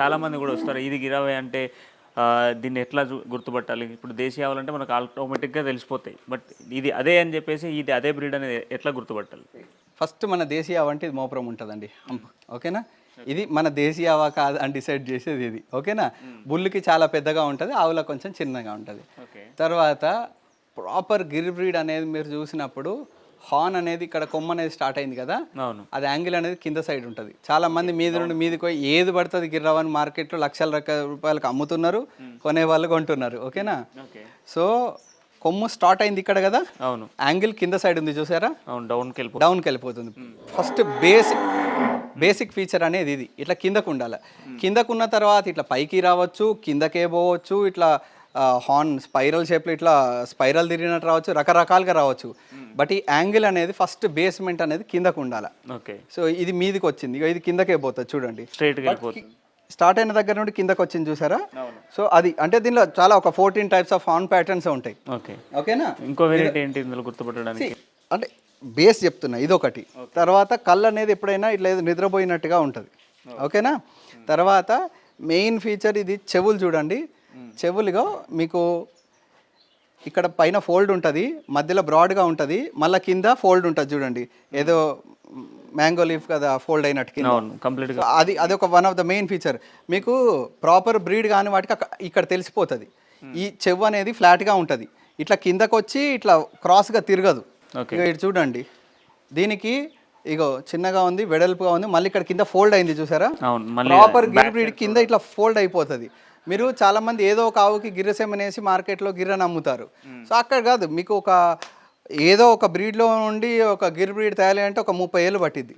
చాలా మంది కూడా వస్తారు. ఇది గిరావే అంటే దీన్ని ఎట్లా గుర్తుపట్టాలి? ఇప్పుడు దేశీ ఆవులంటే మనకు ఆటోమేటిక్గా తెలిసిపోతాయి. బట్ ఇది అదే అని చెప్పేసి ఇది అదే బ్రీడ్ అనేది ఎట్లా గుర్తుపట్టాలి? ఫస్ట్ మన దేశీయ ఆవు అంటే ఇది మోపురం ఉంటుందండి. ఓకేనా? ఇది మన దేశీయ ఆవా కాదు అని డిసైడ్ చేసేది ఇది. ఓకేనా? బుల్లుకి చాలా పెద్దగా ఉంటుంది ఆవుల కొంచెం చిన్నగా ఉంటుంది. తర్వాత ప్రాపర్ గిర్ బ్రీడ్ అనేది మీరు చూసినప్పుడు హార్న్ అనేది ఇక్కడ కొమ్మ అనేది స్టార్ట్ అయింది కదా అవును. అది యాంగిల్ అనేది కింద సైడ్ ఉంటుంది. చాలా మంది మీద నుండి మీదకి పోయి ఏది పడుతుంది గిర్రవని మార్కెట్లో లక్షల రూపాయలకు అమ్ముతున్నారు కొనే వాళ్ళు కొంటున్నారు. ఓకేనా? ఓకే. సో కొమ్ము స్టార్ట్ అయింది ఇక్కడ కదా అవును. యాంగిల్ కింద సైడ్ ఉంది చూసారా? అవును డౌన్కి వెళ్ళిపో డౌన్కి వెళ్ళిపోతుంది. ఫస్ట్ బేసిక్ బేసిక్ ఫీచర్ అనేది ఇది. ఇట్లా కిందకు ఉండాలి. కిందకు ఉన్న తర్వాత ఇట్లా పైకి రావచ్చు కిందకే పోవచ్చు ఇట్లా హార్న్ స్పైరల్ షేప్లో ఇట్లా స్పైరల్ తిరిగినట్టు రావచ్చు రకరకాలుగా రావచ్చు. బట్ ఈ యాంగిల్ అనేది ఫస్ట్ బేస్మెంట్ అనేది కిందకు ఉండాలి. ఓకే. సో ఇది మీదికి వచ్చింది. ఇది కిందకే పోతుంది చూడండి. వెళ్ళిపోతుంది స్టార్ట్ అయిన దగ్గర నుండి కిందకు వచ్చింది చూసారా? సో అది అంటే దీనిలో చాలా ఒక fourteen types of horn patterns ఉంటాయి. ఓకే. ఓకేనా? ఇంకో వెరైటీ ఏంటి ఇందులో గుర్తుపట్టడానికి? అంటే బేస్ చెప్తున్నా ఇదొకటి. తర్వాత కళ్ళు అనేది ఎప్పుడైనా ఇట్లా ఏదో నిద్రపోయినట్టుగా ఉంటుంది. ఓకేనా? తర్వాత మెయిన్ ఫీచర్ ఇది చెవులు చూడండి. చెవులుగా మీకు ఇక్కడ పైన ఫోల్డ్ ఉంటుంది మధ్యలో బ్రాడ్గా ఉంటుంది మళ్ళీ కింద ఫోల్డ్ ఉంటుంది చూడండి. ఏదో మ్యాంగో లీఫ్ కదా ఫోల్డ్ అయినట్టు కంప్లీట్గా. అది అది ఒక one of the main feature. మీకు ప్రాపర్ బ్రీడ్ కాని వాటికి ఇక్కడ తెలిసిపోతుంది. ఈ చెవు అనేది ఫ్లాట్గా ఉంటుంది. ఇట్లా కిందకు వచ్చి ఇట్లా క్రాస్గా తిరగదు. ఇటు చూడండి. దీనికి ఇగో చిన్నగా ఉంది వెడల్పుగా ఉంది మళ్ళీ ఇక్కడ కింద ఫోల్డ్ అయింది చూసారా? ప్రాపర్ గిర్ బ్రీడ్ కింద ఇట్లా ఫోల్డ్ అయిపోతుంది. మీరు చాలా మంది ఏదో ఒక ఆవుకి గిర్రసెమ్మనేసి మార్కెట్లో గిర్రని అమ్ముతారు సో అక్కడ కాదు మీకు ఒక ఏదో ఒక బ్రీడ్లో నుండి ఒక గిర్ బ్రీడ్ తయారీ అంటే ఒక ముప్పై ఏళ్ళు పట్టింది